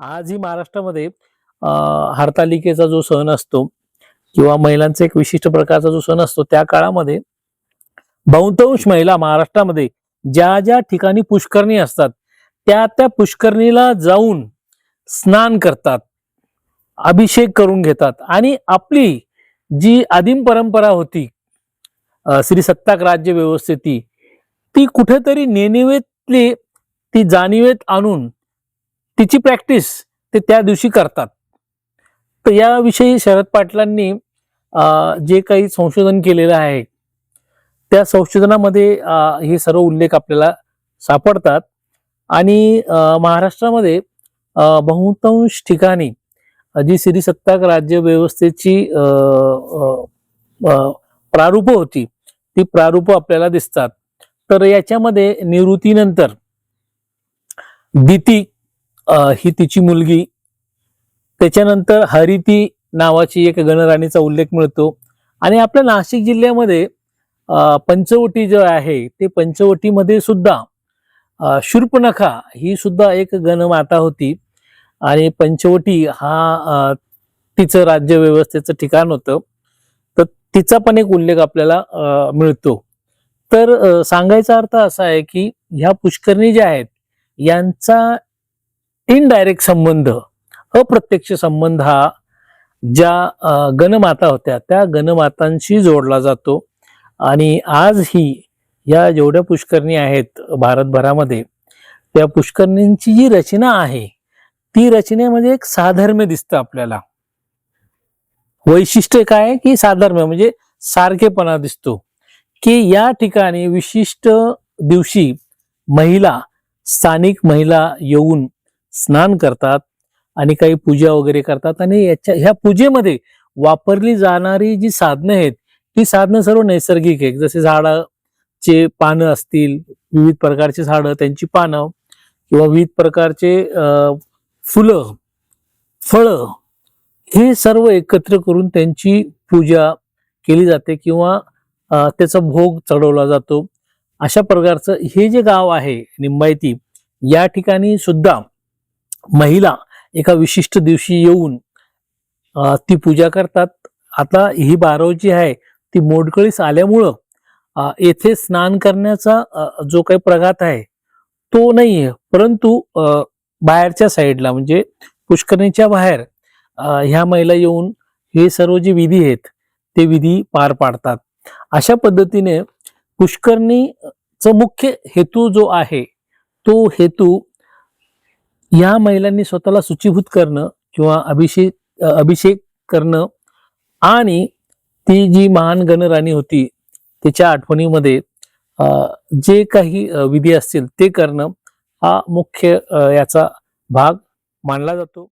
आजही महाराष्ट्रामध्ये हरतालिकेचा जो सण असतो किंवा महिलांचा एक विशिष्ट प्रकारचा जो सण असतो त्या काळामध्ये बहुतांश महिला महाराष्ट्रामध्ये ज्या ज्या ठिकाणी पुष्करणी असतात त्या त्या पुष्करणीला जाऊन स्नान करतात अभिषेक करून घेतात आणि आपली जी आदिम परंपरा होती श्री सत्ताक राज्य व्यवस्थेची ती कुठेतरी नेनिवेतली ती जाणीवेत आणून तिची प्रॅक्टिस ते त्या दिवशी करतात. तर याविषयी शरद पाटलांनी जे काही संशोधन केलेलं आहे त्या संशोधनामध्ये हे सर्व उल्लेख आपल्याला सापडतात. आणि महाराष्ट्रामध्ये बहुतांश ठिकाणी जी श्री सत्ताक राज्य व्यवस्थेची प्रारूप होती ती प्रारूप आपल्याला दिसतात. तर याच्यामध्ये निवृत्तीनंतर दिती ही तिची मुलगी. त्याच्यानंतर हरिती नावाची एक गणराणीचा उल्लेख मिळतो. आणि आपल्या नाशिक जिल्ह्यामध्ये पंचवटी जे आहे ते पंचवटीमध्ये सुद्धा शूर्पणखा ही सुद्धा एक गणमाता होती. आणि पंचवटी हा तिचं राज्य व्यवस्थेचं ठिकाण होतं. तर तिचा पण एक उल्लेख आपल्याला मिळतो. तर सांगायचा अर्थ असा आहे की ह्या पुष्करणी ज्या आहेत यांचा इनडायरेक्ट संबंध अप्रत्यक्ष संबंध हा ज्या गणमाता होत्या त्या गणमातांशी जोडला जातो. आणि आजही या जेवढ्या पुष्करणी आहेत भारतभरामध्ये त्या पुष्करणींची जी रचना आहे ती रचनेमध्ये म्हणजे एक साधर्म्य दिसतं आपल्याला. वैशिष्ट्य काय आहे की साधर्म्य म्हणजे सारखेपणा दिसतो की या ठिकाणी विशिष्ट दिवशी महिला स्थानिक महिला येऊन स्नान करतात आणि काही पूजा वगैरे करतात आणि याच्या ह्या पूजेमध्ये वापरली जाणारी जी साधनं आहेत ती साधनं सर्व नैसर्गिक आहेत. जसे झाडाचे पानं असतील विविध प्रकारची झाडं त्यांची पानं किंवा विविध प्रकारचे फुलं फळं हे सर्व एकत्र करून त्यांची पूजा केली जाते किंवा त्याचा भोग चढवला जातो. अशा प्रकारचं हे जे गाव आहे निंबायती या ठिकाणी सुद्धा महिला एका विशिष्ट दिवशी येऊन ती पूजा करतात. आता ही बारव जी आहे ती मोडकळीस आल्यामुळं येथे स्नान करण्याचा जो काही प्रघात आहे तो नाही आहे परंतु बाहेरच्या साईडला म्हणजे पुष्करणीच्या बाहेर ह्या महिला येऊन हे सर्व जे विधी आहेत ते विधी पार पाडतात. अशा पद्धतीने पुष्करणीचा मुख्य हेतू जो आहे तो हेतू या महिलांनी स्वतःला सूचीभूत करणं किंवा अभिषेक अभिषेक करणं आणि ती जी महान गणराणी होती तिच्या आठवणीमध्ये जे काही विधी असतील ते करणं हा मुख्य याचा भाग मानला जातो.